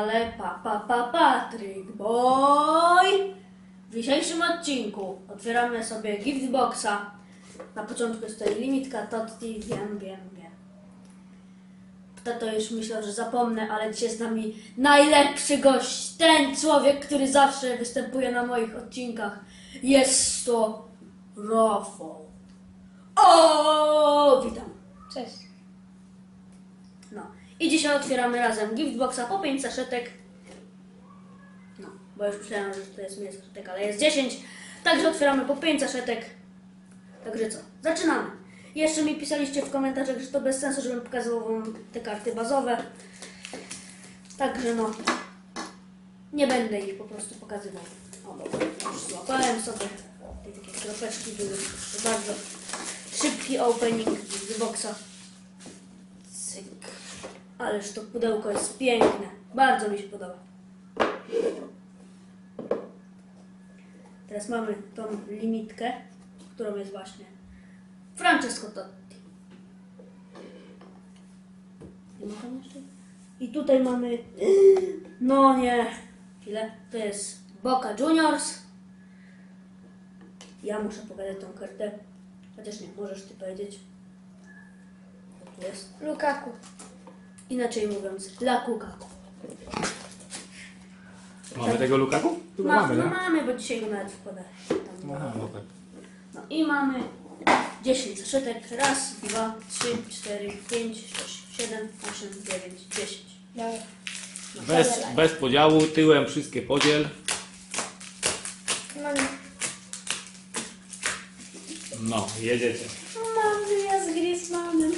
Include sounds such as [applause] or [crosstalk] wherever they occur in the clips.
kanale Papa pa, Patryk Boy. W dzisiejszym odcinku otwieramy sobie giftboxa. Na początku jest tutaj limitka Totti, wiem, wiem, wiem. Tato już myślał, że zapomnę, ale dzisiaj z nami najlepszy gość. Ten człowiek, który zawsze występuje na moich odcinkach. Jest to Rafał. O, witam. Cześć. No. I dzisiaj otwieramy razem giftboxa po 5 saszetek. No, bo już myślałem, że to jest mniej saszetek, ale jest 10. Także otwieramy po 5 saszetek. Także co? Zaczynamy. Jeszcze mi pisaliście w komentarzach, że to bez sensu, żebym pokazywał wam te karty bazowe. Także no, nie będę ich po prostu pokazywał. O, dobra, już złapałem sobie. Te takie kropeczki były. To bardzo szybki opening giftboxa. Cyk. Ależ to pudełko jest piękne. Bardzo mi się podoba. Teraz mamy tą limitkę, którą jest właśnie Francesco Totti. I tutaj mamy... No nie. Chwilę. To jest Boca Juniors. Ja muszę pokazać tą kartę. Chociaż nie, możesz ty powiedzieć. Tu jest? Lukaku. Inaczej mówiąc, La Kukaku. Mamy tego Lukaku? Ma, mamy, no nie? mamy, bo dzisiaj go nawet. Tam. Aha, no tak. No i mamy 10 zaszytek. Raz, dwa, trzy, cztery, pięć, sześć, siedem, osiem, dziewięć, dziesięć. Dobra. No, Bez, bez podziału, tyłem wszystkie podziel. No, jedziecie. Mam wyjazd z Griezmannem.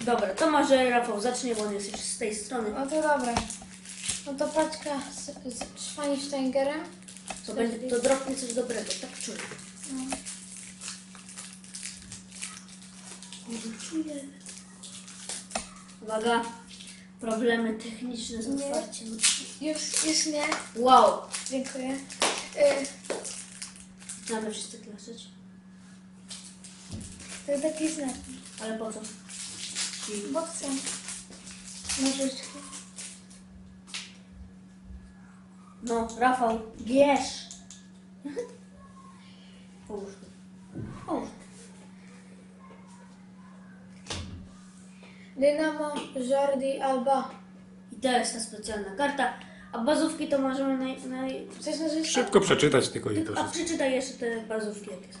Dobra, to może Rafał zacznie, bo on jest już z tej strony. No to dobra. No to paczka z, z Schweinsteigerem. To będzie, to dropnie coś dobrego, tak czuję. No. Może czuję. Uwaga, problemy techniczne z Nie. otwarciem. Już, już nie. Wow, Dziękuję. Y, mamy wszyscy klasyć. to taki znak. Ale po co? I Bo chcę. Nożyczki. No, Rafał, bierz. Połóż tu. Połóż. Dynamo Jordi Alba. I to jest ta specjalna karta. A bazówki to możemy naj... naj... Chcesz nożyczki? Szybko przeczytać tylko i to a wszystko. przeczytaj jeszcze te bazówki, jakie są.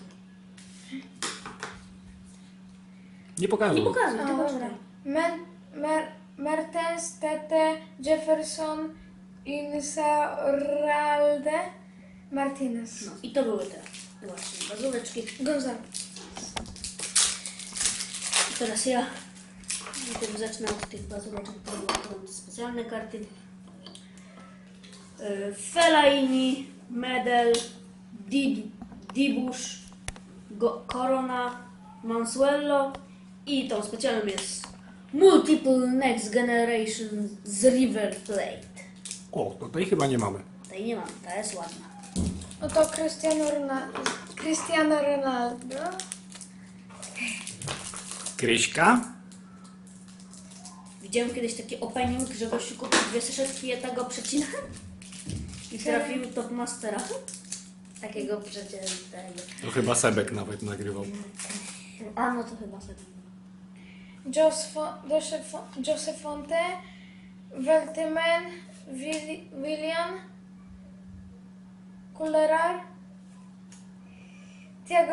Nie pokażę. Nie pokazuj, A, tylko dobra. czytaj. Men, mer, Mertens, Tete, Jefferson, Insaralde, Martinez. No i to były te właśnie bazóweczki. Gonzalo. I teraz ja najpierw zacznę od tych bazóweczek, to te specjalne karty. Yy, Fellaini, Medel, Did, Dibusz, Go, Corona, Mansuelo i tą specjalną jest Multiple Next Generation z River Plate. O, to tej chyba nie mamy. Tej nie mam, ta jest ładna. No to Cristiano Ronaldo. Cristiano Ronaldo. Kryśka. Widziałem kiedyś taki opening, że gościu kupił dwie saszetki i ja go przecina i trafił top mastera. Takiego przecież. To chyba Sebek nawet nagrywał. A no to chyba sobie. Jose Fonte. Veltiman. Willi- William.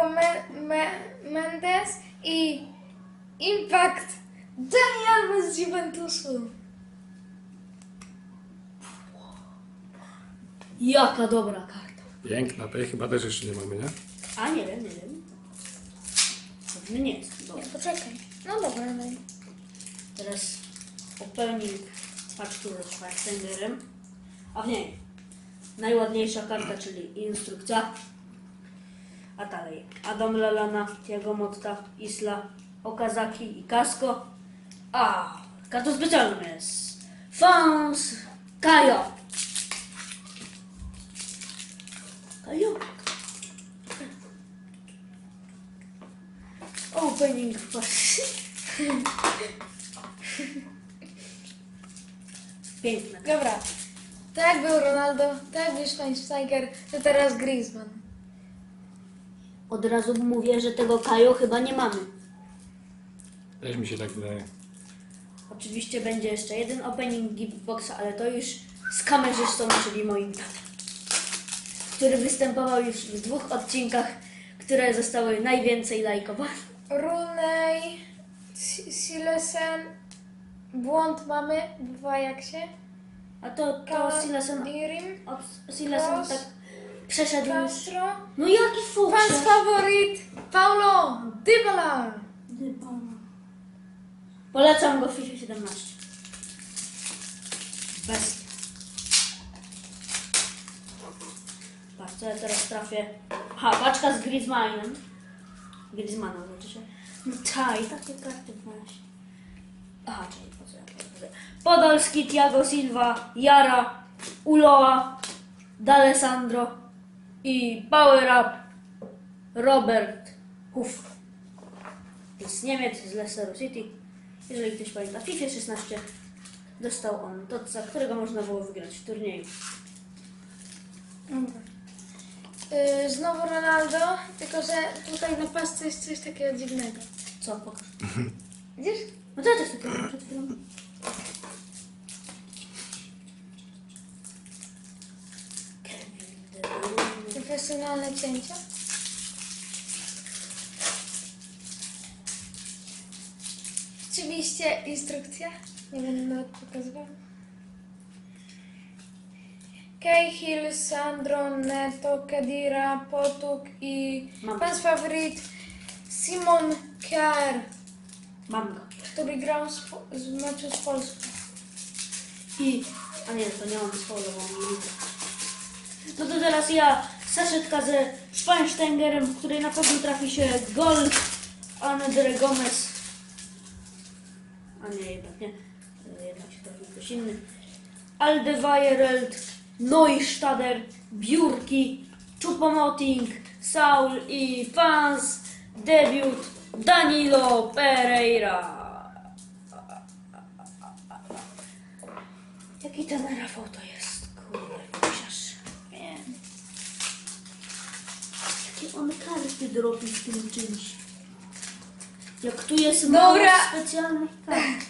Me- Me- Mendes i Impact. Dani Alves z Juventusu. Jaka dobra karta. Piękna, tej chyba też jeszcze nie mamy, nie? A nie wiem, nie wiem. Pewnie nie. Dobra. Poczekaj. No dobra, no. Teraz opening paczki ze Schwarzeneggerem. A w niej najładniejsza karta, czyli instrukcja. A dalej Adam Lalana, Thiago Motta, Isla, Okazaki i Casco. A kartą specjalną jest Fons Kajo. Kajo. Opening paczki. Piękne. Dobra. Tak był Ronaldo, tak był Schweinsteiger, to teraz Griezmann. Od razu mówię, że tego Kajo chyba nie mamy. Też mi się tak wydaje. Oczywiście będzie jeszcze jeden opening Giftboxa, ale to już z kamerzystą, czyli moim tatą, który występował już w dwóch odcinkach, które zostały najwięcej lajkowane. Si- Silesen, błąd mamy w Ajaxie. A to, to Silasen, Dirim, od Silasen Kroos, tak przeszedł już. Castro, No jaki fuks? Fans faworit, Paulo, Dybala. Polecam go w FIFA 17. Bestia. Co ja teraz trafię. Ha, paczka z Griezmannem. Griezmannem znaczy się. No czaj, takie karty właśnie. Aha, czekaj, po co ja pokazuję. Podolski, Thiago Silva, Jara, Uloa, D'Alessandro i Power Up Robert Huff. To jest Niemiec z Leicester City. Jeżeli ktoś pamięta, FIFA 16 dostał on to, za którego można było wygrać w turnieju. Dobra. Y, znowu Ronaldo, tylko że tutaj na pasce jest coś takiego dziwnego. Co? Pokaż. [laughs] Widzisz? No to ja też tylko przed chwilą. Profesjonalne cięcia. Oczywiście instrukcja. Nie będę nawet pokazywał. Cahill, Sandro, Neto, Kadira, Potuk i Mam. pan faworyt Simon Kjær, Mam go. który grał z, po- z meczu z Polską. I... A nie, to nie mam spoilową minutę. No to teraz ja, saszetka ze Schweinsteigerem, w której na pewno trafi się gol Andre Gomez. A nie, jednak nie. E, Jednak się trafi ktoś inny. Aldeweireld, Neustader, Biurki, Chupomoting, Saul i fans debiut Danilo Pereira. Jaki ten Rafał to jest? Kurde, chociaż wiem. Jakie on karty drobi w tym czymś. Jak tu jest mało Dobra. specjalnych kart.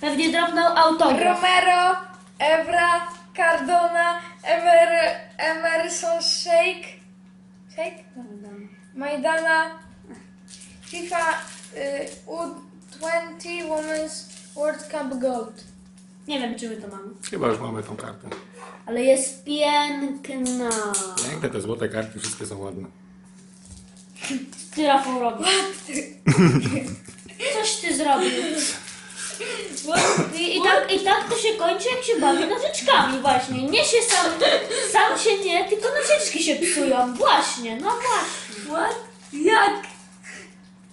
Pewnie drobną autograf. Romero, Evra, Cardona, Emer, Emerson Sheik, Sheik? Majdana, FIFA y, U20 Women's World Cup Gold. Nie wiem, czy my to mamy. Chyba już mamy tą kartę. Ale jest piękna. Piękne te złote karty, wszystkie są ładne. Ty Rafał robisz. Coś ty zrobił. [laughs] I, i, tak, I tak to się kończy, jak się bawi nożyczkami właśnie. Nie się sam, sam się nie, tylko nożyczki się psują. Właśnie, no właśnie. What? Jak?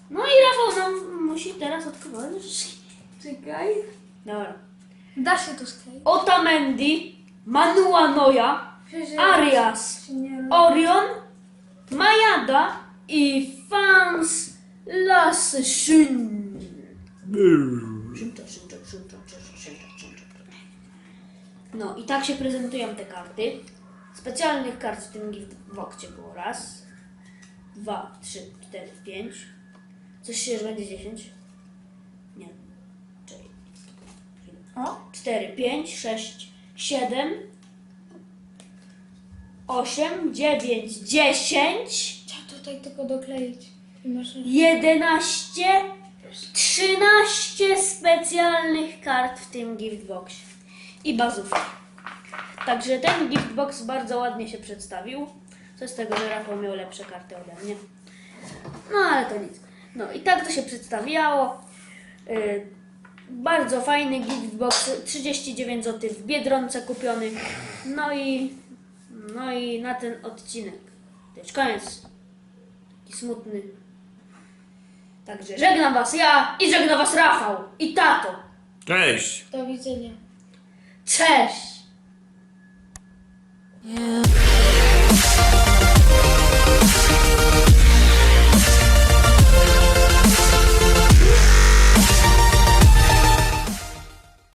No i Rafał nam musi teraz odkrywać nożyczki. Czekaj. Dobra. Da się to skleić. Otamendi, Manua Noja, Arias, Orion, Majada i Fans Las No i tak się prezentują te karty. Specjalnych kart w tym giftboxie było raz, dwa, trzy, cztery, pięć. Coś się już będzie dziesięć? Nie. Czekaj. O? 4, 5, 6, 7, 8, 9, 10, Trzeba tutaj tylko dokleić. I masz... 11, 13 specjalnych kart w tym giftboxie. I bazówki. Także ten giftbox bardzo ładnie się przedstawił. Co z tego, że Rafał miał lepsze karty ode mnie. No ale to nic. No i tak to się przedstawiało. Yy, bardzo fajny giftbox, 39 zł w Biedronce kupiony. No i no i na ten odcinek. To już koniec. Taki smutny. Także żegnam was ja i żegna was Rafał i tato. Cześć! Do widzenia. Test. Yeah.